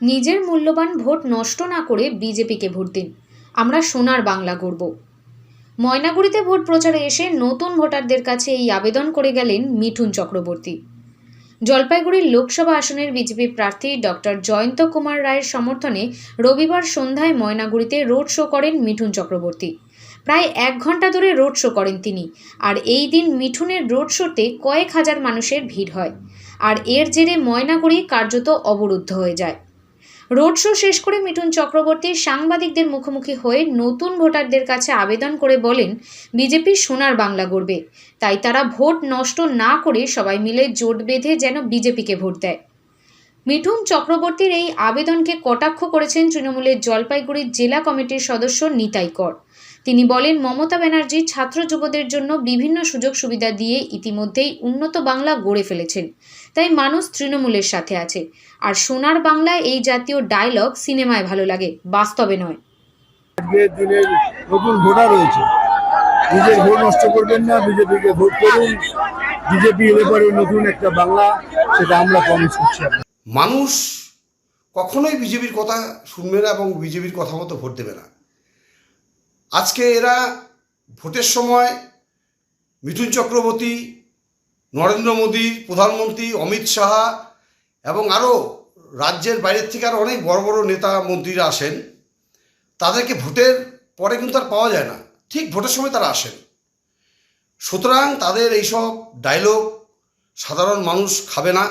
নিজের মূল্যবান ভোট নষ্ট না করে বিজেপিকে ভোট দিন। আমরা সোনার বাংলা গড়ব। ময়নাগুড়িতে ভোট প্রচারে এসে নতুন ভোটারদের কাছে এই আবেদন করে গেলেন মিঠুন চক্রবর্তী। জলপাইগুড়ির লোকসভা আসনের বিজেপি প্রার্থী ডক্টর জয়ন্ত কুমার রায়ের সমর্থনে রবিবার সন্ধ্যায় ময়নাগুড়িতে রোড শো করেন মিঠুন চক্রবর্তী। প্রায় এক ঘণ্টা ধরে রোড শো করেন তিনি আর এই দিন মিঠুনের রোড শোতে কয়েক হাজার মানুষের ভিড় হয়। আর এর জেরে ময়নাগুড়ি কার্যত অবরুদ্ধ হয়ে যায়। রোড শো শেষ করে মিঠুন চক্রবর্তী সাংবাদিকদের মুখোমুখি হয়ে নতুন ভোটারদের কাছে আবেদন করে বলেন, বিজেপি সোনার বাংলা গড়বে। তাই তারা ভোট নষ্ট না করে সবাই মিলে জোট বেঁধে যেন বিজেপিকে ভোট দেয়। মিঠুন চক্রবর্তীর এই আবেদনকে কটাক্ষ করেছেন তৃণমূলের জলপাইগুড়ির জেলা কমিটির সদস্য নিতাই কর। তিনি বলেন মমতা ব্যানার্জি ছাত্র যুবদের জন্য বিভিন্ন সুযোগ সুবিধা দিয়ে ইতিমধ্যেই উন্নত বাংলা গড়ে ফেলেছেন। তাই মানুষ তৃণমূলের সাথে আছে। আর সোনার বাংলায় এই জাতীয় ডায়লগ সিনেমায় ভালো লাগে বাস্তবে নয়। আজকের নতুন ভোটার রয়েছে। নিজের ভোট নষ্ট করবেন না বিজেপিকে ভোট করুন। বিজেপি এলে পরে নতুন একটা বাংলা সেটা আমরা প্রমিস করছি মানুষ কখনোই বিজেপির কথা শুনবে না এবং বিজেপির কথা মতো ভোট দেবে না। আজকে এরা ভোটের সময় মিঠুন চক্রবর্তী, নরেন্দ্র মোদী, প্রধানমন্ত্রী অমিত শাহা এবং আরও রাজ্যের বাইরের থেকে আর অনেক বড় বড় নেতা মন্ত্রীরা আসেন। তাদেরকে ভোটের পরে কিন্তু আর পাওয়া যায় না। ঠিক ভোটের সময় তারা আসেন। সুতরাং তাদের এইসব ডায়লগ সাধারণ মানুষ খাবে না।